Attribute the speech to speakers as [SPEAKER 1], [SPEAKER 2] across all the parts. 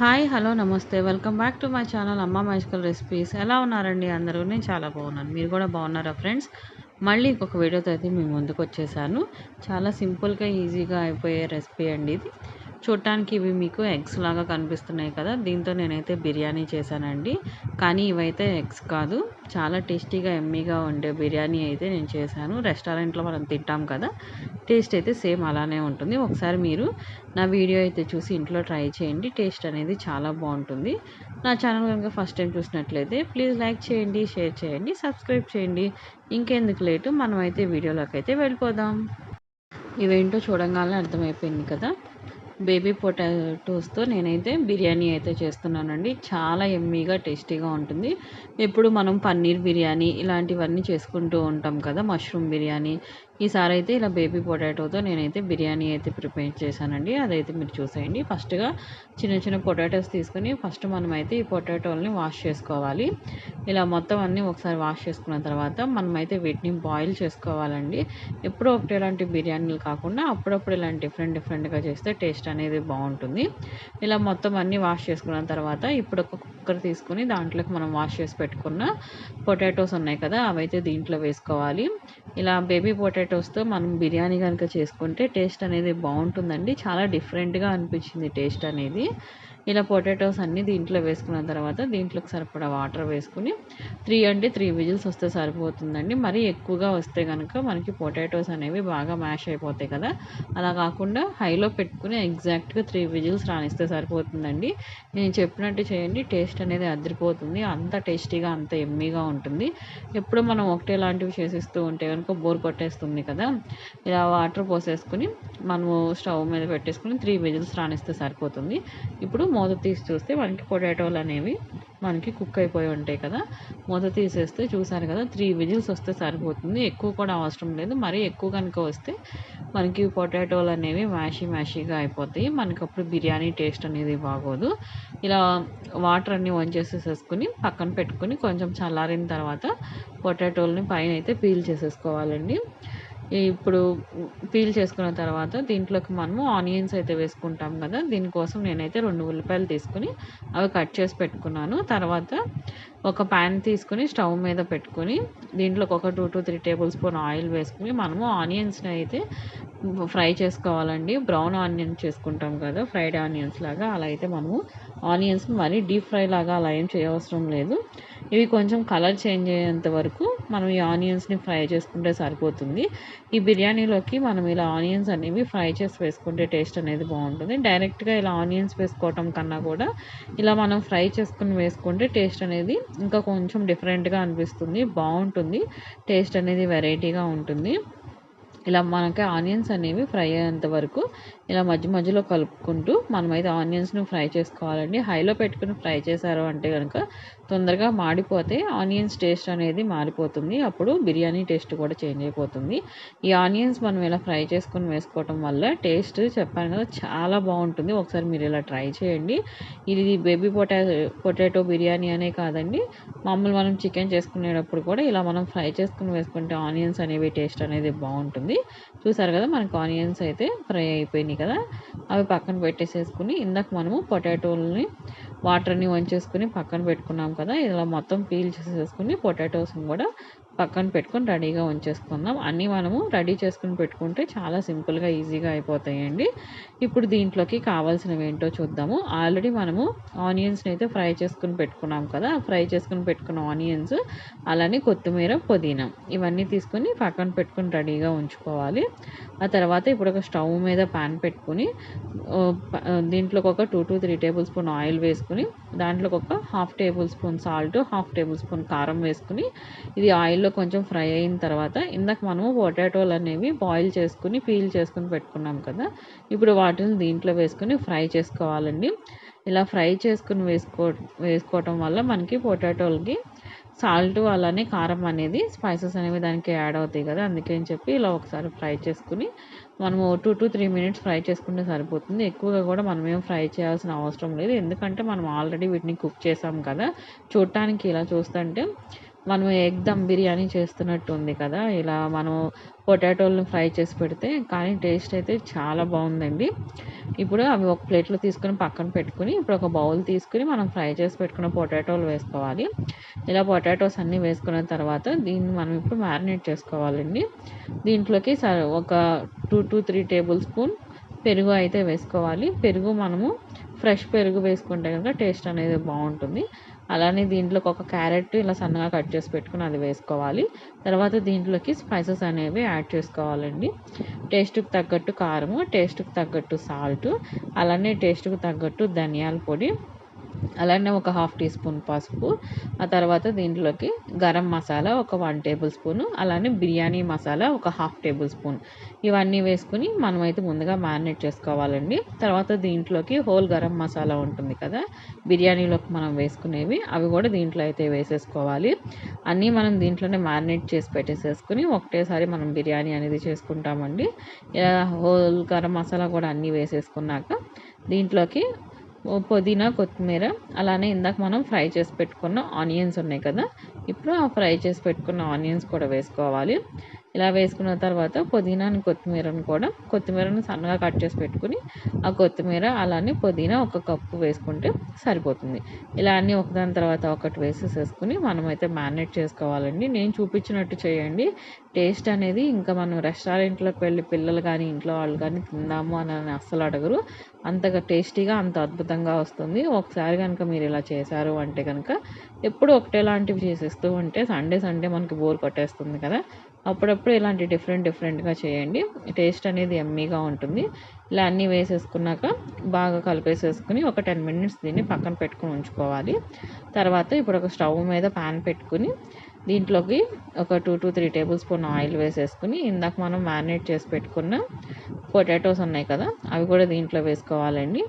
[SPEAKER 1] Hi hello నమస్తే. Welcome back to my channel అమ్మ magical recipes. ఎలా ఉన్నారండి అందరూ? నేను చాలా బాగున్నాను. మీరు కూడా బాగున్నారా ఫ్రెండ్స్? మళ్ళీ ఇంకొక వీడియోతో అయితే మేము ముందుకు వచ్చేసాను. చాలా సింపుల్గా ఈజీగా అయిపోయే రెసిపీ అండి ఇది. చూడటానికి ఇవి మీకు ఎగ్స్ లాగా కనిపిస్తున్నాయి కదా దీంతో నేనైతే బిర్యానీ చేశానండి. కానీ ఇవైతే ఎగ్స్ కాదు. చాలా టేస్టీగా ఎమ్మీగా ఉండే బిర్యానీ అయితే నేను చేశాను. రెస్టారెంట్లో మనం తింటాం కదా టేస్ట్ అయితే సేమ్ అలానే ఉంటుంది. ఒకసారి మీరు నా వీడియో అయితే చూసి ఇంట్లో ట్రై చేయండి. టేస్ట్ అనేది చాలా బాగుంటుంది. నా ఛానల్ కనుక ఫస్ట్ టైం చూసినట్లయితే ప్లీజ్ లైక్ చేయండి షేర్ చేయండి సబ్స్క్రైబ్ చేయండి. ఇంకెందుకు లేటు మనమైతే వీడియోలోకి అయితే వెళ్ళిపోదాం. ఇవేంటో చూడంగానే అర్థమైపోయింది కదా. బేబీ పొటాటోస్తో నేనైతే బిర్యానీ అయితే చేస్తున్నానండి. చాలా ఎమ్మీగా టేస్టీగా ఉంటుంది. ఎప్పుడు మనం పన్నీర్ బిర్యానీ ఇలాంటివన్నీ చేసుకుంటూ ఉంటాం కదా మష్రూమ్ బిర్యానీ ఈసారి అయితే ఇలా బేబీ పొటాటోతో నేనైతే బిర్యానీ అయితే ప్రిపేర్ చేశానండి. అదైతే మీరు చూసేయండి. ఫస్ట్గా చిన్న చిన్న పొటాటోస్ తీసుకొని ఫస్ట్ మనమైతే ఈ పొటాటోల్ని వాష్ చేసుకోవాలి. ఇలా మొత్తం అన్నీ ఒకసారి వాష్ చేసుకున్న తర్వాత మనమైతే వీటిని బాయిల్ చేసుకోవాలండి. ఎప్పుడో ఒకటి ఇలాంటి బిర్యానీలు కాకుండా అప్పుడప్పుడు ఇలాంటి డిఫరెంట్ డిఫరెంట్గా చేస్తే టేస్ట్ అనేది బాగుంటుంది. ఇలా మొత్తం అన్నీ వాష్ చేసుకున్న తర్వాత ఇప్పుడు ఒక కుక్కర్ తీసుకుని దాంట్లోకి మనం వాష్ చేసి పెట్టుకున్న పొటాటోస్ ఉన్నాయి కదా అవైతే దీంట్లో వేసుకోవాలి. ఇలా బేబీ పొటాటోస్తో మనం బిర్యానీ కనుక చేసుకుంటే టేస్ట్ అనేది బాగుంటుందండి. చాలా డిఫరెంట్గా అనిపించింది టేస్ట్ అనేది. ఇలా పొటాటోస్ అన్నీ దీంట్లో వేసుకున్న తర్వాత దీంట్లోకి సరిపడా వాటర్ వేసుకుని త్రీ అంటే త్రీ విజిల్స్ వస్తే సరిపోతుందండి. మరీ ఎక్కువగా వస్తే కనుక మనకి పొటాటోస్ అనేవి బాగా మ్యాష్ అయిపోతాయి కదా. అలా కాకుండా హైలో పెట్టుకుని ఎగ్జాక్ట్గా త్రీ విజిల్స్ రానిస్తే సరిపోతుందండి. నేను చెప్పినట్టు చేయండి టేస్ట్ అనేది అదిరిపోతుంది. అంత టేస్టీగా అంత ఎమ్మీగా ఉంటుంది. ఎప్పుడు మనం ఒకటే లాంటివి చేసిస్తూ ఉంటే కనుక బోర్ కొట్టేస్తుంది కదా. ఇలా వాటర్ పోసేసుకుని మనము స్టవ్ మీద పెట్టేసుకుని త్రీ విజిల్స్ రానిస్తే సరిపోతుంది. ఇప్పుడు మూత తీసి చూస్తే మనకి పొటాటోలు అనేవి మనకి కుక్ అయిపోయి ఉంటాయి కదా. మూత తీసేస్తే చూసారు కదా త్రీ విజిల్స్ వస్తే సరిపోతుంది. ఎక్కువ కూడా అవసరం లేదు. మరీ ఎక్కువ కనుక వస్తే మనకి పొటాటోలు అనేవి మ్యాషీ మ్యాషీగా అయిపోతాయి. మనకి అప్పుడు బిర్యానీ టేస్ట్ అనేది బాగోదు. ఇలా వాటర్ అన్నీ వంచేసేసుకుని పక్కన పెట్టుకుని కొంచెం చల్లారిన తర్వాత పొటాటోల్ని పైన అయితే పీల్ చేసేసుకోవాలండి. ఇప్పుడు పీల్ చేసుకున్న తర్వాత దీంట్లోకి మనము ఆనియన్స్ అయితే వేసుకుంటాం కదా దీనికోసం నేనైతే రెండు ఉల్లిపాయలు తీసుకుని అవి కట్ చేసి పెట్టుకున్నాను. తర్వాత ఒక ప్యాన్ తీసుకుని స్టవ్ మీద పెట్టుకుని దీంట్లోకి ఒక two to three tablespoon oil వేసుకుని మనము ఆనియన్స్ని అయితే ఫ్రై చేసుకోవాలండి. బ్రౌన్ ఆనియన్ చేసుకుంటాం కదా ఫ్రైడ్ ఆనియన్స్ లాగా. అలా అయితే మనము ఆనియన్స్ మరీ డీప్ ఫ్రై లాగా అలా ఏం చేయవసరం లేదు. ఇవి కొంచెం కలర్ చేంజ్ అయ్యేంత వరకు మనం ఈ ఆనియన్స్ని ఫ్రై చేసుకుంటే సరిపోతుంది. ఈ బిర్యానీలోకి మనం ఇలా ఆనియన్స్ అనేవి ఫ్రై చేసి వేసుకుంటే టేస్ట్ అనేది బాగుంటుంది. డైరెక్ట్గా ఇలా ఆనియన్స్ వేసుకోవటం కన్నా కూడా ఇలా మనం ఫ్రై చేసుకుని వేసుకుంటే టేస్ట్ అనేది ఇంకా కొంచెం డిఫరెంట్గా అనిపిస్తుంది బాగుంటుంది. టేస్ట్ అనేది వెరైటీగా ఉంటుంది. ఇలా మనకి ఆనియన్స్ అనేవి ఫ్రై అయ్యేంత వరకు ఇలా మధ్య మధ్యలో కలుపుకుంటూ మనమైతే ఆనియన్స్ను ఫ్రై చేసుకోవాలండి. హైలో పెట్టుకుని ఫ్రై చేశారు అంటే కనుక తొందరగా మాడిపోతే ఆనియన్స్ టేస్ట్ అనేది మారిపోతుంది. అప్పుడు బిర్యానీ టేస్ట్ కూడా చేంజ్ అయిపోతుంది. ఈ ఆనియన్స్ మనం ఇలా ఫ్రై చేసుకొని వేసుకోవటం వల్ల టేస్ట్ చెప్పాను కదా చాలా బాగుంటుంది. ఒకసారి మీరు ఇలా ట్రై చేయండి. ఇది బేబీ పొటాటో పొటాటో బిర్యానీ అనే కాదండి. మామూలు మనం చికెన్ చేసుకునేటప్పుడు కూడా ఇలా మనం ఫ్రై చేసుకుని వేసుకుంటే ఆనియన్స్ అనేవి టేస్ట్ అనేది బాగుంటుంది. చూసారు కదా మనకు ఆనియన్స్ అయితే ఫ్రై అయిపోయినాయి కదా. అవి పక్కన పెట్టేసేసుకుని ఇందాక మనము పొటాటోలని వాటర్ని వంచేసుకుని పక్కన పెట్టుకున్నాం కదా ఇలా మొత్తం పీల్ చేసేసుకుని పొటాటోస్ని కూడా పక్కన పెట్టుకొని రెడీగా ఉంచేసుకుందాం. అన్నీ మనము రెడీ చేసుకుని పెట్టుకుంటే చాలా సింపుల్గా ఈజీగా అయిపోతాయండి. ఇప్పుడు దీంట్లోకి కావాల్సినవి ఏంటో చూద్దాము. ఆల్రెడీ మనము ఆనియన్స్ని అయితే ఫ్రై చేసుకుని పెట్టుకున్నాం కదా. ఫ్రై చేసుకుని పెట్టుకున్న ఆనియన్స్ అలానే కొత్తిమీర పుదీనా ఇవన్నీ తీసుకొని పక్కన పెట్టుకుని రెడీగా ఉంచుకోవాలి. ఆ తర్వాత ఇప్పుడు ఒక స్టవ్ మీద ప్యాన్ పెట్టుకుని దీంట్లోకి ఒక two to three tablespoon oil వేసుకుని దాంట్లోకి ఒక half tablespoon salt half tablespoon కారం వేసుకుని ఇది ఆయిల్ ఆయిల్లో కొంచెం ఫ్రై అయిన తర్వాత ఇందాక మనము పొటాటోలు అనేవి బాయిల్ చేసుకుని పీల్ చేసుకుని పెట్టుకున్నాం కదా. ఇప్పుడు వాటిని దీంట్లో వేసుకుని ఫ్రై చేసుకోవాలండి. ఇలా ఫ్రై చేసుకుని వేసుకో వేసుకోవటం వల్ల మనకి పొటాటోలకి సాల్ట్ అలానే కారం అనేది స్పైసెస్ అనేవి దానికి యాడ్ అవుతాయి కదా. అందుకని చెప్పి ఇలా ఒకసారి ఫ్రై చేసుకుని మనము two to three minutes fry చేసుకుంటే సరిపోతుంది. ఎక్కువగా కూడా మనం ఏం ఫ్రై చేయాల్సిన అవసరం లేదు. ఎందుకంటే మనం ఆల్రెడీ వీటిని కుక్ చేసాం కదా. చూడటానికి ఇలా చూస్తుంటే మనం ఎగ్ దమ్ బిర్యానీ చేస్తున్నట్టు ఉంది కదా. ఇలా మనం పొటాటోలను ఫ్రై చేసి పెడితే కానీ టేస్ట్ అయితే చాలా బాగుందండి. ఇప్పుడు అవి ఒక ప్లేట్లో తీసుకొని పక్కన పెట్టుకుని ఇప్పుడు ఒక బౌల్ తీసుకుని మనం ఫ్రై చేసి పెట్టుకున్న పొటాటోలు వేసుకోవాలి. ఇలా పొటాటోస్ అన్నీ వేసుకున్న తర్వాత దీన్ని మనం ఇప్పుడు మ్యారినేట్ చేసుకోవాలండి. దీంట్లోకి ఒక two to three tablespoon పెరుగు అయితే వేసుకోవాలి. పెరుగు మనము ఫ్రెష్ పెరుగు వేసుకుంటే కనుక టేస్ట్ అనేది బాగుంటుంది. అలానే దీంట్లోకి ఒక క్యారెట్ ఇలా సన్నగా కట్ చేసి పెట్టుకుని అది వేసుకోవాలి. తర్వాత దీంట్లోకి స్పైసెస్ అనేవి యాడ్ చేసుకోవాలండి. టేస్ట్కి తగ్గట్టు కారము టేస్ట్కి తగ్గట్టు సాల్ట్ అలానే టేస్ట్కి తగ్గట్టు ధనియాల పొడి అలానే ఒక హాఫ్ టీ స్పూన్ పసుపు ఆ తర్వాత దీంట్లోకి గరం మసాలా ఒక వన్ టేబుల్ స్పూను అలానే బిర్యానీ మసాలా ఒక హాఫ్ టేబుల్ స్పూన్. ఇవన్నీ వేసుకుని మనమైతే ముందుగా మ్యారినేట్ చేసుకోవాలండి. తర్వాత దీంట్లోకి హోల్ గరం మసాలా ఉంటుంది కదా బిర్యానీలోకి మనం వేసుకునేవి అవి కూడా దీంట్లో అయితే వేసేసుకోవాలి. అన్నీ మనం దీంట్లోనే మ్యారినేట్ చేసి పెట్టేసేసుకుని ఒకటేసారి మనం బిర్యానీ అనేది చేసుకుంటామండి. హోల్ గరం మసాలా కూడా అన్నీ వేసేసుకున్నాక దీంట్లోకి పుదీనా కొత్తిమీర అలానే ఇందాక మనం ఫ్రై చేసి పెట్టుకున్న ఆనియన్స్ ఉన్నాయి కదా. ఇప్పుడు ఆ ఫ్రై చేసి పెట్టుకున్న ఆనియన్స్ కూడా వేసుకోవాలి. ఇలా వేసుకున్న తర్వాత పుదీనాని కొత్తిమీరను కూడా కొత్తిమీరను సన్నగా కట్ చేసి పెట్టుకుని ఆ కొత్తిమీర అలానే పుదీనా ఒక కప్పు వేసుకుంటే సరిపోతుంది. ఇలా అన్నీ ఒకదాని తర్వాత ఒకటి వేసేసేసుకుని మనమైతే మ్యారినేట్ చేసుకోవాలండి. నేను చూపించినట్టు చేయండి. టేస్ట్ అనేది ఇంకా మనం రెస్టారెంట్లోకి వెళ్ళి పిల్లలు కానీ ఇంట్లో వాళ్ళు కానీ తిందాము అని అస్సలు అడగరు. అంతగా టేస్టీగా అంత అద్భుతంగా వస్తుంది. ఒకసారి కనుక మీరు ఇలా చేశారు అంటే కనుక ఎప్పుడు ఒకటేలాంటివి చేసేస్తూ ఉంటే సండే సండే మనకి బోర్ కొట్టేస్తుంది కదా. అప్పుడప్పుడు ఇలాంటి డిఫరెంట్ డిఫరెంట్గా చేయండి. టేస్ట్ అనేది ఎమ్మీగా ఉంటుంది. ఇలా అన్నీ వేసేసుకున్నాక బాగా కలిపేసేసుకుని ఒక టెన్ మినిట్స్ దీన్ని పక్కన పెట్టుకుని ఉంచుకోవాలి. తర్వాత ఇప్పుడు ఒక స్టవ్ మీద ప్యాన్ పెట్టుకుని దీంట్లోకి ఒక two to three tablespoon oil వేసేసుకుని ఇందాక మనం మ్యారినేట్ చేసి పెట్టుకున్న పొటాటోస్ ఉన్నాయి కదా అవి కూడా దీంట్లో వేసుకోవాలండి.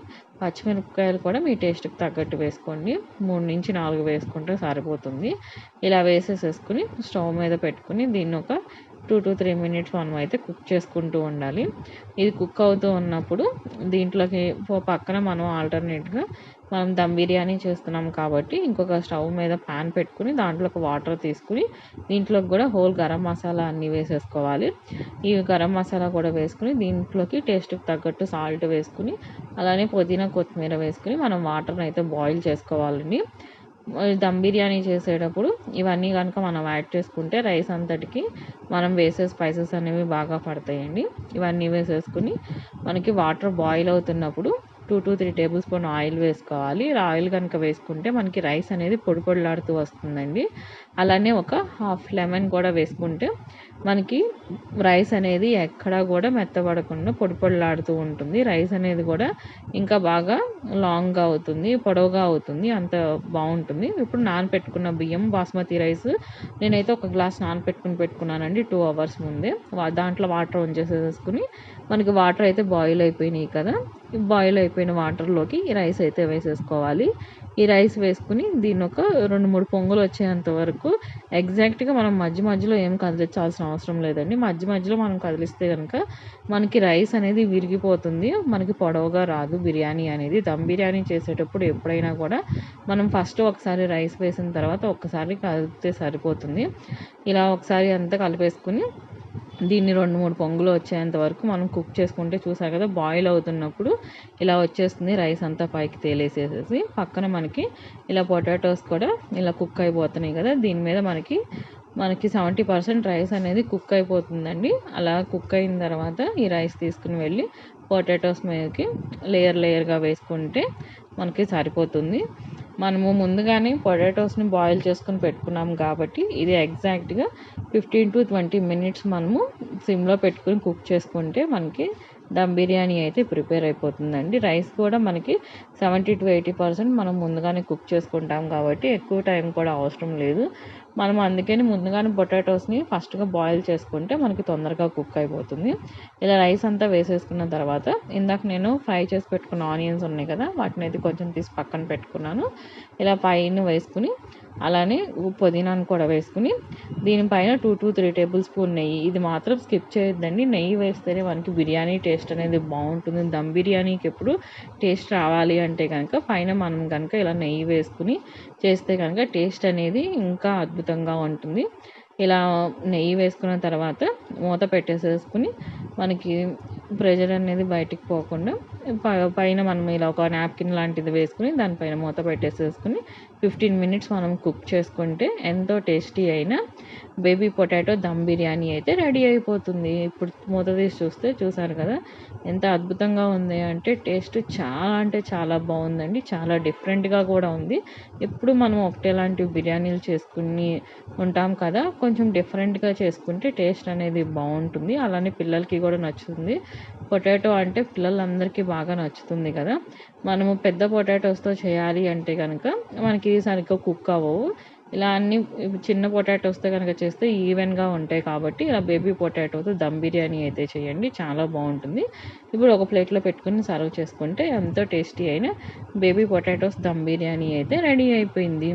[SPEAKER 1] పచ్చిమిరపకాయలు కూడా మీ టేస్ట్కి తగ్గట్టు వేసుకోండి. మూడు నుంచి నాలుగు వేసుకుంటే సరిపోతుంది. ఇలా వేసేసేసుకుని స్టవ్ మీద పెట్టుకుని దీన్ని ఒక టూ టు త్రీ మినిట్స్ మనం అయితే కుక్ చేసుకుంటూ ఉండాలి. ఇది కుక్ అవుతూ ఉన్నప్పుడు దీంట్లోకి పక్కన మనం ఆల్టర్నేట్గా మనం దమ్ బిర్యానీ చేస్తున్నాం కాబట్టి ఇంకొక స్టవ్ మీద ప్యాన్ పెట్టుకుని దాంట్లోకి వాటర్ తీసుకుని దీంట్లోకి కూడా హోల్ గరం మసాలా అన్నీ వేసేసుకోవాలి. ఈ గరం మసాలా కూడా వేసుకుని దీంట్లోకి టేస్ట్కి తగ్గట్టు సాల్ట్ వేసుకుని అలానే పుదీనా కొత్తిమీర వేసుకుని మనం వాటర్ని అయితే బాయిల్ చేసుకోవాలండి. దమ్ బిర్యానీ చేసేటప్పుడు ఇవన్నీ కనుక మనం యాడ్ చేసుకుంటే రైస్ అంతటికి మనం వేసే స్పైసెస్ అనేవి బాగా పడతాయండి. ఇవన్నీ వేసేసుకుని మనకి వాటర్ బాయిల్ అవుతున్నప్పుడు two to three tablespoon oil వేసుకోవాలి. ఆయిల్ కనుక వేసుకుంటే మనకి రైస్ అనేది పొడి పొడిలాడుతూ వస్తుందండి. అలానే ఒక హాఫ్ లెమన్ కూడా వేసుకుంటే మనకి రైస్ అనేది ఎక్కడా కూడా మెత్తబడకుండా పొడి పొడిలాడుతూ ఉంటుంది. రైస్ అనేది కూడా ఇంకా బాగా లాంగ్గా అవుతుంది పొడవుగా అవుతుంది అంత బాగుంటుంది. ఇప్పుడు నానపెట్టుకున్న బియ్యం బాస్మతి రైస్ నేనైతే ఒక గ్లాస్ నానపెట్టుకుని పెట్టుకున్నానండి టూ అవర్స్ ముందే. దాంట్లో వాటర్ ఉంచేసేసుకుని మనకి వాటర్ అయితే బాయిల్ అయిపోయినాయి కదా. బాయిల్ అయిపోయిన వాటర్లోకి రైస్ అయితే వేసేసుకోవాలి. ఈ రైస్ వేసుకుని దీన్ని ఒక రెండు మూడు పొంగులు వచ్చేంత వరకు ఎగ్జాక్ట్గా మనం మధ్య మధ్యలో ఏం కదిలించాల్సిన అవసరం లేదండి. మధ్య మధ్యలో మనం కదిలిస్తే కనుక మనకి రైస్ అనేది విరిగిపోతుంది. మనకి పొడవుగా రాదు. బిర్యానీ అనేది దమ్ బిర్యానీ చేసేటప్పుడు ఎప్పుడైనా కూడా మనం ఫస్ట్ ఒకసారి రైస్ వేసిన తర్వాత ఒక్కసారి కలిపితే సరిపోతుంది. ఇలా ఒకసారి అంతా కలిపేసుకుని దీన్ని రెండు మూడు పొంగులు వచ్చేంత వరకు మనం కుక్ చేసుకుంటే చూసారు కదా బాయిల్ అవుతున్నప్పుడు ఇలా వచ్చేస్తుంది రైస్ అంతా పైకి తేలేసేసేసి. పక్కన మనకి ఇలా పొటాటోస్ కూడా ఇలా కుక్ అయిపోతున్నాయి కదా దీని మీద మనకి మనకి సెవెంటీ పర్సెంట్ రైస్ అనేది కుక్ అయిపోతుందండి. అలా కుక్ అయిన తర్వాత ఈ రైస్ తీసుకుని వెళ్ళి పొటాటోస్ మీదకి లేయర్ లేయర్గా వేసుకుంటే మనకి సరిపోతుంది. మనము ముందుగానే పొటాటోస్ని బాయిల్ చేసుకుని పెట్టుకున్నాం కాబట్టి ఇది ఎగ్జాక్ట్గా ఫిఫ్టీన్ టు ట్వంటీ మినిట్స్ మనము సిమ్లో పెట్టుకుని కుక్ చేసుకుంటే మనకి దమ్ బిర్యానీ అయితే ప్రిపేర్ అయిపోతుందండి. రైస్ కూడా మనకి సెవెంటీ టు ఎయిటీ పర్సెంట్ మనం ముందుగానే కుక్ చేసుకుంటాం కాబట్టి ఎక్కువ టైం కూడా అవసరం లేదు. మనం అందుకని ముందుగానే పొటాటోస్ని ఫస్ట్గా బాయిల్ చేసుకుంటే మనకి తొందరగా కుక్ అయిపోతుంది. ఇలా రైస్ అంతా వేసేసుకున్న తర్వాత ఇందాక నేను ఫ్రై చేసి పెట్టుకున్న ఆనియన్స్ ఉన్నాయి కదా వాటిని అయితే కొంచెం తీసి పక్కన పెట్టుకున్నాను. ఇలా పైన వేసుకుని అలానే పుదీనాను కూడా వేసుకుని దీనిపైన two to three tablespoon నెయ్యి. ఇది మాత్రం స్కిప్ చేయొద్దండి. నెయ్యి వేస్తేనే మనకి బిర్యానీ టేస్ట్ అనేది బాగుంటుంది. దమ్ బిర్యానీకి ఎప్పుడు టేస్ట్ రావాలి అంటే కనుక పైన మనం కనుక ఇలా నెయ్యి వేసుకుని చేస్తే కనుక టేస్ట్ అనేది ఇంకా అద్భుతంగా ఉంటుంది. ఇలా నెయ్యి వేసుకున్న తర్వాత మూత పెట్టేసేసుకుని మనకి ప్రెషర్ అనేది బయటికి పోకుండా పైన మనం ఇలా ఒక నాప్కిన్ లాంటిది వేసుకుని దానిపైన మూత పెట్టేసేసుకుని ఫిఫ్టీన్ మినిట్స్ మనం కుక్ చేసుకుంటే ఎంతో టేస్టీ అయిన బేబీ పొటాటో దమ్ బిర్యానీ అయితే రెడీ అయిపోతుంది. ఇప్పుడు మూత తీసి చూస్తే చూసారు కదా ఎంత అద్భుతంగా ఉంది అంటే టేస్ట్ చాలా అంటే చాలా బాగుందండి. చాలా డిఫరెంట్గా కూడా ఉంది. ఎప్పుడు మనం ఒకటేలాంటి బిర్యానీలు చేసుకుని ఉంటాం కదా కొంచెం డిఫరెంట్గా చేసుకుంటే టేస్ట్ అనేది బాగుంటుంది. అలానే పిల్లలకి కూడా నచ్చుతుంది. పొటాటో అంటే పిల్లలందరికీ బాగా నచ్చుతుంది కదా. మనము పెద్ద పొటాటోస్తో చేయాలి అంటే కనుక మనకి సరిగ్గా కుక్ అవ్వవు. ఇలా అన్ని చిన్న పొటాటోస్తో కనుక చేస్తే ఈవెన్గా ఉంటాయి కాబట్టి ఇలా బేబీ పొటాటోతో దమ్ బిర్యానీ అయితే చేయండి. చాలా బాగుంటుంది. ఇప్పుడు ఒక ప్లేట్లో పెట్టుకుని సర్వ్ చేసుకుంటే ఎంతో టేస్టీ అయిన బేబీ పొటాటోస్ దమ్ బిర్యానీ అయితే రెడీ అయిపోయింది.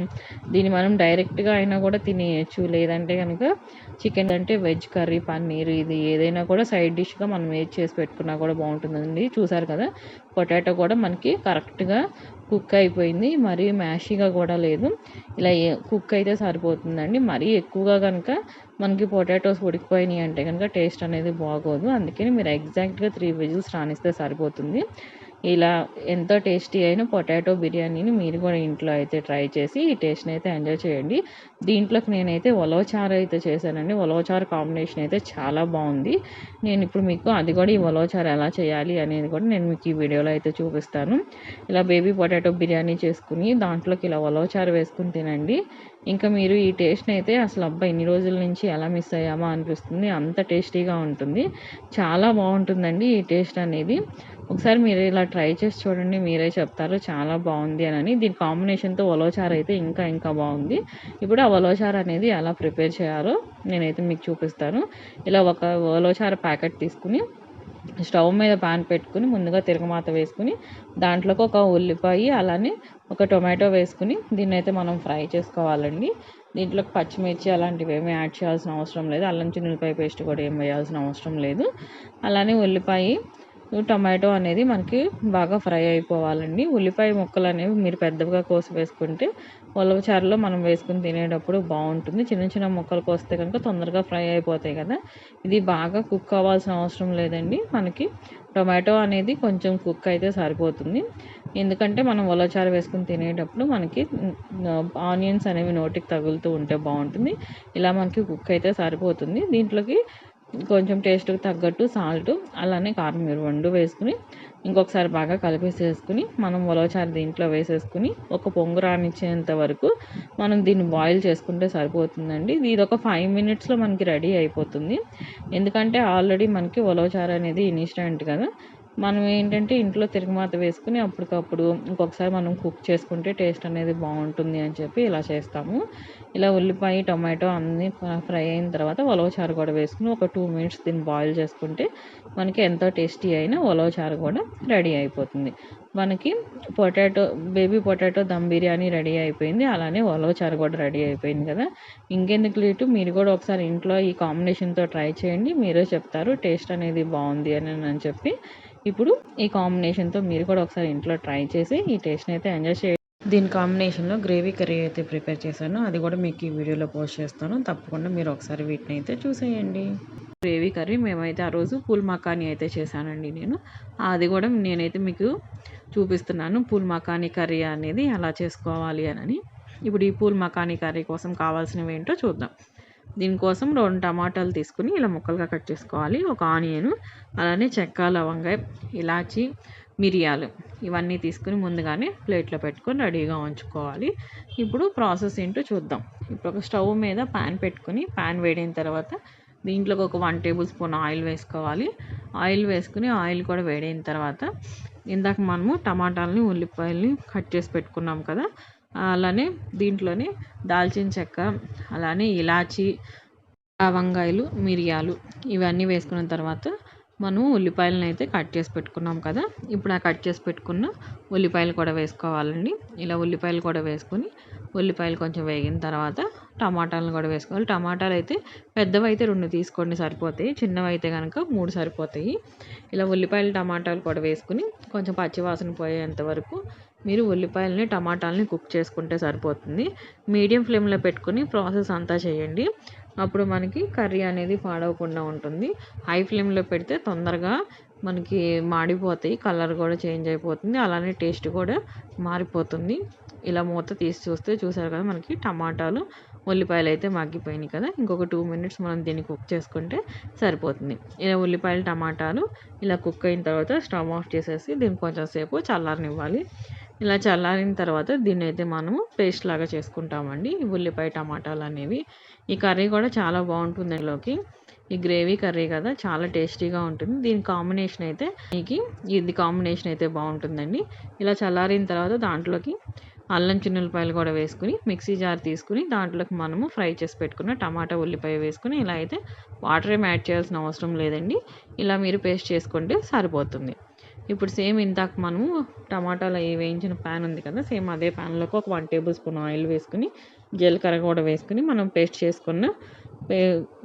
[SPEAKER 1] దీన్ని మనం డైరెక్ట్గా అయినా కూడా తినేయచ్చు. లేదంటే కనుక చికెన్ అంటే వెజ్ కర్రీ పన్నీర్ ఇది ఏదైనా కూడా సైడ్ డిష్గా మనం ఏది చేసి పెట్టుకున్నా కూడా బాగుంటుందండి. చూసారు కదా? పొటాటో కూడా మనకి కరెక్ట్గా కుక్ అయిపోయింది. మరీ మ్యాషీగా కూడా లేదు. ఇలా కుక్ అయితే సరిపోతుందండి. మరీ ఎక్కువగా కనుక మనకి పొటాటోస్ ఉడికిపోయినాయి అంటే కనుక టేస్ట్ అనేది బాగోదు. అందుకని మీరు ఎగ్జాక్ట్గా త్రీ విజిల్స్ రానిస్తే సరిపోతుంది. ఇలా ఎంతో టేస్టీ అయిన పొటాటో బిర్యానీని మీరు కూడా ఇంట్లో అయితే ట్రై చేసి ఈ టేస్ట్ని అయితే ఎంజాయ్ చేయండి. దీంట్లోకి నేనైతే ఉలవచారు అయితే చేశానండి. ఉలవచారు కాంబినేషన్ అయితే చాలా బాగుంది. నేను ఇప్పుడు మీకు అది కూడా ఈ ఉలవచారు ఎలా చేయాలి అనేది కూడా నేను మీకు ఈ వీడియోలో అయితే చూపిస్తాను. ఇలా బేబీ పొటాటో బిర్యానీ చేసుకుని దాంట్లోకి ఇలా ఉలవచారు వేసుకుని తినండి. ఇంకా మీరు ఈ టేస్ట్ని అయితే అసలు అబ్బా ఇన్ని రోజుల నుంచి ఎలా మిస్ అయ్యామా అనిపిస్తుంది. అంత టేస్టీగా ఉంటుంది. చాలా బాగుంటుందండి ఈ టేస్ట్ అనేది. ఒకసారి మీరు ఇలా ట్రై చేసి చూడండి మీరే చెప్తారు చాలా బాగుంది అని దీని కాంబినేషన్తో ఒలోచార్ అయితే ఇంకా ఇంకా బాగుంది. ఇప్పుడు ఆ ఒలోచార్ అనేది ఎలా ప్రిపేర్ చేయాలో నేనైతే మీకు చూపిస్తాను. ఇలా ఒక ఒలోచార్ ప్యాకెట్ తీసుకుని స్టవ్ మీద పాన్ పెట్టుకుని ముందుగా తిరగమాత వేసుకుని దాంట్లోకి ఒక ఉల్లిపాయ అలానే ఒక టొమాటో వేసుకుని దీన్ని అయితే మనం ఫ్రై చేసుకోవాలండి. దీంట్లోకి పచ్చిమిర్చి అలాంటివి ఏమీ యాడ్ చేయాల్సిన అవసరం లేదు. అల్లం చిన్నులపాయ పేస్ట్ కూడా ఏం వేయాల్సిన అవసరం లేదు. అలానే ఉల్లిపాయ టమాటో అనేది మనకి బాగా ఫ్రై అయిపోవాలండి. ఉల్లిపాయ ముక్కలు అనేవి మీరు పెద్దగా కోసి వేసుకుంటే ఉలవచారులో మనం వేసుకుని తినేటప్పుడు బాగుంటుంది. చిన్న చిన్న ముక్కలు కోస్తే కనుక తొందరగా ఫ్రై అయిపోతాయి కదా. ఇది బాగా కుక్ అవ్వాల్సిన అవసరం లేదండి. మనకి టొమాటో అనేది కొంచెం కుక్ అయితే సరిపోతుంది. ఎందుకంటే మనం ఉలవచారు వేసుకుని తినేటప్పుడు మనకి ఆనియన్స్ అనేవి నోటికి తగులుతూ ఉంటే బాగుంటుంది. ఇలా మనకి కుక్ అయితే సరిపోతుంది. దీంట్లోకి కొంచెం టేస్ట్కి తగ్గట్టు సాల్ట్ అలానే కారం మీరు రెండు వేసుకుని ఇంకొకసారి బాగా కలిపేసేసుకుని మనం ఉలవచారు దీంట్లో వేసేసుకుని ఒక పొంగు రానిచ్చేంత వరకు మనం దీన్ని బాయిల్ చేసుకుంటే సరిపోతుందండి. ఇది ఒక ఫైవ్ మినిట్స్లో మనకి రెడీ అయిపోతుంది. ఎందుకంటే ఆల్రెడీ మనకి ఉలవచారు అనేది ఇన్స్టెంట్ కదా. మనం ఏంటంటే ఇంట్లో తిరగమాత వేసుకుని అప్పటికప్పుడు ఇంకొకసారి మనం కుక్ చేసుకుంటే టేస్ట్ అనేది బాగుంటుంది అని చెప్పి ఇలా చేస్తాము. ఇలా ఉల్లిపాయ టొమాటో అన్నీ ఫ్రై అయిన తర్వాత ఉలవచారు కూడా వేసుకుని ఒక టూ మినిట్స్ దీన్ని బాయిల్ చేసుకుంటే మనకి ఎంతో టేస్టీ అయిన ఉలవచారు కూడా రెడీ అయిపోతుంది. మనకి potato baby potato dum biryani ready అయిపోయింది. అలానే ఉలవచారు కూడా రెడీ అయిపోయింది కదా. ఇంకెందుకు లేటు? మీరు కూడా ఒకసారి ఇంట్లో ఈ కాంబినేషన్తో ట్రై చేయండి. మీరే చెప్తారు టేస్ట్ అనేది బాగుంది అని అని చెప్పి ఇప్పుడు ఈ కాంబినేషన్తో మీరు కూడా ఒకసారి ఇంట్లో ట్రై చేసి ఈ టేస్ట్ని అయితే ఎంజాయ్ చేయండి. దీని కాంబినేషన్లో గ్రేవీ కర్రీ అయితే ప్రిపేర్ చేశాను. అది కూడా మీకు ఈ వీడియోలో పోస్ట్ చేస్తాను. తప్పకుండా మీరు ఒకసారి వీటిని అయితే చూసేయండి. గ్రేవీ కర్రీ మేమైతే ఆ రోజు పూల్ మకానీ అయితే చేశానండి నేను. అది కూడా నేనైతే మీకు చూపిస్తున్నాను. పూల్ మకానీ కర్రీ అనేది ఎలా చేసుకోవాలి అని. ఇప్పుడు ఈ పూల్ మకానీ కర్రీ కోసం కావాల్సినవి ఏంటో చూద్దాం. దీనికోసం రెండు టమాటాలు తీసుకుని ఇలా ముక్కలుగా కట్ చేసుకోవాలి. ఒక ఆనియన్ అలానే చెక్క లవంగాయ ఇలాచి మిరియాలు ఇవన్నీ తీసుకుని ముందుగానే ప్లేట్లో పెట్టుకొని రెడీగా ఉంచుకోవాలి. ఇప్పుడు ప్రాసెస్ ఏంటో చూద్దాం. ఇప్పుడు ఒక స్టవ్ మీద ప్యాన్ పెట్టుకుని ప్యాన్ వేడిన తర్వాత దీంట్లోకి ఒక వన్ టేబుల్ స్పూన్ ఆయిల్ వేసుకోవాలి. ఆయిల్ వేసుకుని ఆయిల్ కూడా వేడైన తర్వాత ఇందాక మనము టమాటాలని ఉల్లిపాయలని కట్ చేసి పెట్టుకున్నాం కదా అలానే దీంట్లోనే దాల్చిన చెక్క అలానే ఇలాచి లవంగాయలు మిరియాలు ఇవన్నీ వేసుకున్న తర్వాత మనం ఉల్లిపాయలను అయితే కట్ చేసి పెట్టుకున్నాం కదా. ఇప్పుడు ఆ కట్ చేసి పెట్టుకున్న ఉల్లిపాయలు కూడా వేసుకోవాలండి. ఇలా ఉల్లిపాయలు కూడా వేసుకొని ఉల్లిపాయలు కొంచెం వేగిన తర్వాత టమాటాలను కూడా వేసుకోవాలి. టమాటాలు అయితే పెద్దవి అయితే రెండు తీసుకోండి సరిపోతాయి చిన్నవి అయితే కనుక మూడు సరిపోతాయి. ఇలా ఉల్లిపాయలు టమాటాలు కూడా వేసుకుని కొంచెం పచ్చివాసన పోయేంత వరకు మీరు ఉల్లిపాయలని టమాటాలని కుక్ చేసుకుంటే సరిపోతుంది. మీడియం ఫ్లేమ్లో పెట్టుకుని ప్రాసెస్ అంతా చేయండి. అప్పుడు మనకి కర్రీ అనేది పాడవకుండా ఉంటుంది. హై ఫ్లేమ్లో పెడితే తొందరగా మనకి మాడిపోతాయి. కలర్ కూడా చేంజ్ అయిపోతుంది. అలానే టేస్ట్ కూడా మారిపోతుంది. ఇలా మూత తీసి చూస్తే చూసారు కదా మనకి టమాటాలు ఉల్లిపాయలు అయితే మగ్గిపోయినాయి కదా. ఇంకొక టూ మినిట్స్ మనం దీన్ని కుక్ చేసుకుంటే సరిపోతుంది. ఇలా ఉల్లిపాయలు టమాటాలు ఇలా కుక్ అయిన తర్వాత స్టవ్ ఆఫ్ చేసేసి దీన్ని కొంచెం సేపు చల్లారనివ్వాలి. ఇలా చల్లారిన తర్వాత దీన్ని అయితే మనము పేస్ట్ లాగా చేసుకుంటామండి. ఉల్లిపాయ టమాటాలు అనేవి. ఈ కర్రీ కూడా చాలా బాగుంటుంది అందులోకి ఈ గ్రేవీ కర్రీ కదా చాలా టేస్టీగా ఉంటుంది. దీని కాంబినేషన్ అయితే మీకు ఇది కాంబినేషన్ అయితే బాగుంటుందండి. ఇలా చల్లారిన తర్వాత దాంట్లోకి అల్లం చిన్నులపాయలు కూడా వేసుకుని మిక్సీ జార్ తీసుకుని దాంట్లోకి మనము ఫ్రై చేసి పెట్టుకున్న టమాటా ఉల్లిపాయ వేసుకుని ఇలా అయితే వాటర్ ఏం యాడ్ చేయాల్సిన అవసరం లేదండి. ఇలా మీరు పేస్ట్ చేసుకుంటే సరిపోతుంది. ఇప్పుడు సేమ్ ఇందాక మనం టమాటాలు వేయించిన ప్యాన్ ఉంది కదా సేమ్ అదే ప్యాన్లోకి ఒక వన్ టేబుల్ స్పూన్ ఆయిల్ వేసుకుని జీలకర్ర కూడా వేసుకుని మనం పేస్ట్ చేసుకున్న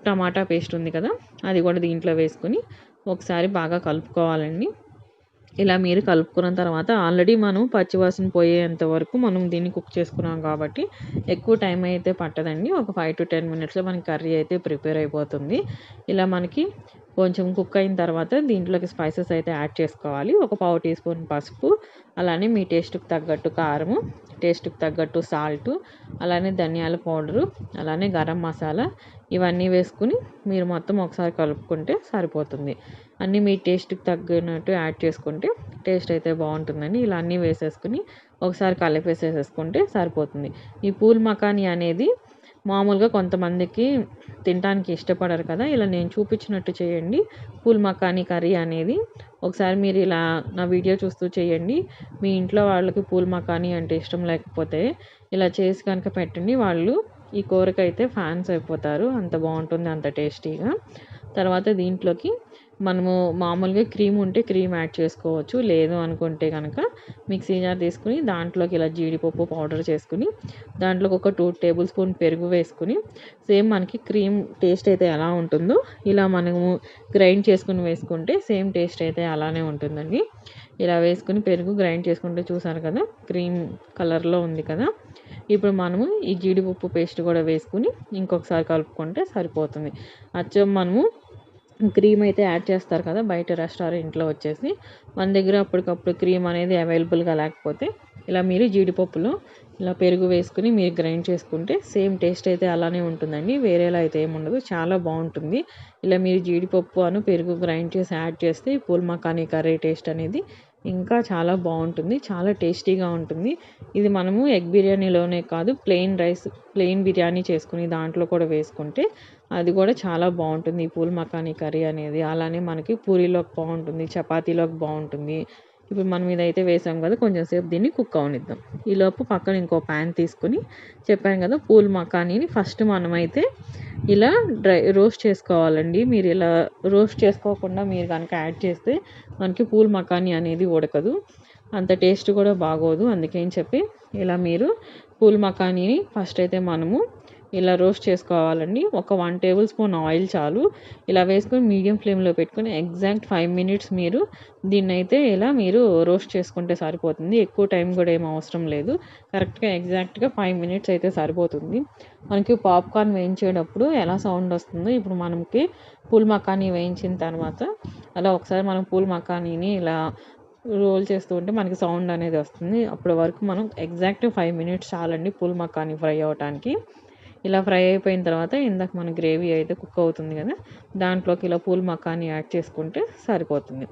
[SPEAKER 1] టమాటా పేస్ట్ ఉంది కదా అది కూడా దీంట్లో వేసుకుని ఒకసారి బాగా కలుపుకోవాలండి. ఇలా మీరు కలుపుకున్న తర్వాత ఆల్రెడీ మనం పచ్చివాసన పోయేంత వరకు మనం దీన్ని కుక్ చేసుకున్నాం కాబట్టి ఎక్కువ టైం అయితే పట్టదండి. ఒక ఫైవ్ టు టెన్ మినిట్స్లో మనకి కర్రీ అయితే ప్రిపేర్ అయిపోతుంది. ఇలా మనకి కొంచెం కుక్ అయిన తర్వాత దీంట్లోకి స్పైసెస్ అయితే యాడ్ చేసుకోవాలి. ఒక పావు టీ స్పూన్ పసుపు అలానే మీ టేస్ట్కి తగ్గట్టు కారము టేస్ట్కి తగ్గట్టు సాల్ట్ అలానే ధనియాల పౌడరు అలానే గరం మసాలా ఇవన్నీ వేసుకుని మీరు మొత్తం ఒకసారి కలుపుకుంటే సరిపోతుంది. అన్నీ మీ టేస్ట్కి తగ్గినట్టు యాడ్ చేసుకుంటే టేస్ట్ అయితే బాగుంటుందండి ఇలా అన్నీ వేసేసుకుని ఒకసారి కలిపేసేసేసుకుంటే సరిపోతుంది. ఈ పూల్ మకానీ అనేది మామూలుగా కొంతమందికి తినడానికి ఇష్టపడరు కదా. ఇలా నేను చూపించినట్టు చేయండి. పూల్ మకానీ కర్రీ అనేది ఒకసారి మీరు ఇలా నా వీడియో చూస్తూ చేయండి. మీ ఇంట్లో వాళ్ళకి పూల్ మకానీ అంటే ఇష్టం లేకపోతే ఇలా చేసి కనుక పెట్టండి. వాళ్ళు ఈ కూరకైతే ఫ్యాన్స్ అయిపోతారు. అంత బాగుంటుంది అంత టేస్టీగా. తర్వాత దీంట్లోకి మనము మామూలుగా క్రీమ్ ఉంటే క్రీమ్ యాడ్ చేసుకోవచ్చు. లేదు అనుకుంటే కనుక మిక్సీ జార్ తీసుకుని దాంట్లోకి ఇలా జీడిపప్పు పౌడర్ చేసుకుని దాంట్లోకి ఒక టూ టేబుల్ స్పూన్ పెరుగు వేసుకుని సేమ్ మనకి క్రీమ్ టేస్ట్ అయితే ఎలా ఉంటుందో ఇలా మనము గ్రైండ్ చేసుకుని వేసుకుంటే సేమ్ టేస్ట్ అయితే అలానే ఉంటుందండి. ఇలా వేసుకుని పెరుగు గ్రైండ్ చేసుకుంటే చూసారు కదా క్రీమ్ కలర్లో ఉంది కదా. ఇప్పుడు మనము ఈ జీడిపప్పు పేస్ట్ కూడా వేసుకుని ఇంకొకసారి కలుపుకుంటే సరిపోతుంది. అచ్చం మనము క్రీమ్ అయితే యాడ్ చేస్తారు కదా బయట రెస్టారెంట్లో వచ్చేసి. మన దగ్గర అప్పటికప్పుడు క్రీమ్ అనేది అవైలబుల్గా లేకపోతే ఇలా మీరు జీడిపప్పులో ఇలా పెరుగు వేసుకుని మీరు గ్రైండ్ చేసుకుంటే సేమ్ టేస్ట్ అయితే అలానే ఉంటుందండి. వేరేలా అయితే ఏముండదు చాలా బాగుంటుంది. ఇలా మీరు జీడిపప్పు అను పెరుగు గ్రైండ్ చేసి యాడ్ చేస్తే పూల్ మకానీ కర్రీ టేస్ట్ అనేది ఇంకా చాలా బాగుంటుంది. చాలా టేస్టీగా ఉంటుంది. ఇది మనము ఎగ్ బిర్యానీలోనే కాదు ప్లెయిన్ రైస్ ప్లెయిన్ బిర్యానీ చేసుకుని దాంట్లో కూడా వేసుకుంటే అది కూడా చాలా బాగుంటుంది. ఈ పూల్ మకానీ కర్రీ అనేది. అలానే మనకి పూరీలోకి బాగుంటుంది చపాతీలోకి బాగుంటుంది. ఇప్పుడు మనం ఇదైతే వేసాం కదా కొంచెం సేపు దీన్ని కుక్ అవనిద్దాం. ఈలోపు పక్కన ఇంకో ప్యాన్ తీసుకుని చెప్పాను కదా పూల్ మకానీని ఫస్ట్ మనమైతే ఇలా డ్రై రోస్ట్ చేసుకోవాలండి. మీరు ఇలా రోస్ట్ చేసుకోకుండా మీరు కనుక యాడ్ చేస్తే మనకి పూల్ మకానీ అనేది ఉడకదు. అంత టేస్ట్ కూడా బాగోదు. అందుకని చెప్పి ఇలా మీరు పూల్ మకానీని ఫస్ట్ అయితే మనము ఇలా రోస్ట్ చేసుకోవాలండి. ఒక వన్ టేబుల్ స్పూన్ ఆయిల్ చాలు. ఇలా వేసుకొని మీడియం ఫ్లేమ్లో పెట్టుకొని ఎగ్జాక్ట్ ఫైవ్ మినిట్స్ మీరు దీన్ని అయితే ఇలా మీరు రోస్ట్ చేసుకుంటే సరిపోతుంది. ఎక్కువ టైం కూడా ఏం అవసరం లేదు. కరెక్ట్గా ఎగ్జాక్ట్గా ఫైవ్ మినిట్స్ అయితే సరిపోతుంది. మనకి పాప్కార్న్ వేయించేటప్పుడు ఎలా సౌండ్ వస్తుందో ఇప్పుడు మనకి పూల్ మకానీ వేయించిన తర్వాత అలా ఒకసారి మనం పూల్ మకానీని ఇలా రోల్ చేస్తూ ఉంటే మనకి సౌండ్ అనేది వస్తుంది. అప్పటి వరకు మనం ఎగ్జాక్ట్ ఫైవ్ మినిట్స్ చాలండి పూల్ మకానీ ఫ్రై అవ్వటానికి. ఇలా ఫ్రై అయిపోయిన తర్వాత ఇందాక మన గ్రేవీ అయితే కుక్ అవుతుంది కదా దాంట్లోకి ఇలా పూల్ మకాని యాడ్ చేసుకుంటే సరిపోతుంది.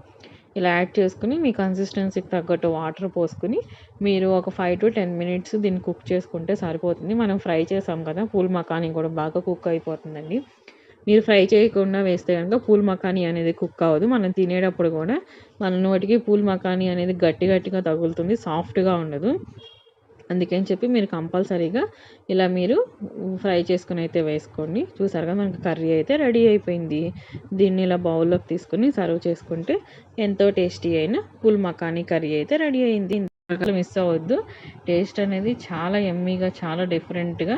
[SPEAKER 1] ఇలా యాడ్ చేసుకుని మీ కన్సిస్టెన్సీకి తగ్గట్టు వాటర్ పోసుకుని మీరు ఒక ఫైవ్ టు టెన్ మినిట్స్ దీన్ని కుక్ చేసుకుంటే సరిపోతుంది. మనం ఫ్రై చేసాం కదా పూల్ మకానీ కూడా బాగా కుక్ అయిపోతుందండి. మీరు ఫ్రై చేయకుండా వేస్తే కనుక పూల్ మకానీ అనేది కుక్ అవ్వదు. మనం తినేటప్పుడు కూడా మన నోటికి పూల్ మకానీ అనేది గట్టి గట్టిగా తగులుతుంది సాఫ్ట్గా ఉండదు. అందుకని చెప్పి మీరు కంపల్సరీగా ఇలా మీరు ఫ్రై చేసుకుని అయితే వేసుకోండి. చూసారు కదా మనకి కర్రీ అయితే రెడీ అయిపోయింది. దీన్ని ఇలా బౌల్లోకి తీసుకుని సర్వ్ చేసుకుంటే ఎంతో టేస్టీ అయిన పుల్ మకానీ కర్రీ అయితే రెడీ అయింది. మిస్ అవ్వద్దు. టేస్ట్ అనేది చాలా ఎమ్మీగా చాలా డిఫరెంట్గా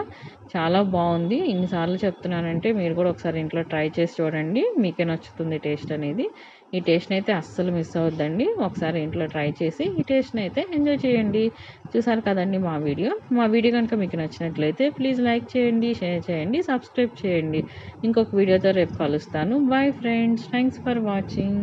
[SPEAKER 1] చాలా బాగుంది. ఇన్నిసార్లు చెప్తున్నానంటే మీరు కూడా ఒకసారి ఇంట్లో ట్రై చేసి చూడండి. మీకే నచ్చుతుంది టేస్ట్ అనేది. ఈ టేస్ట్ని అయితే అస్సలు మిస్ అవద్దండి ఒకసారి ఇంట్లో ట్రై చేసి ఈ టేస్ట్ని అయితే ఎంజాయ్ చేయండి. చూసారు కదండి మా వీడియో. మా వీడియో కనుక మీకు నచ్చినట్లయితే ప్లీజ్ లైక్ చేయండి షేర్ చేయండి సబ్స్క్రైబ్ చేయండి. ఇంకొక వీడియోతో రేపు కలుస్తాను. Bye friends thanks for watching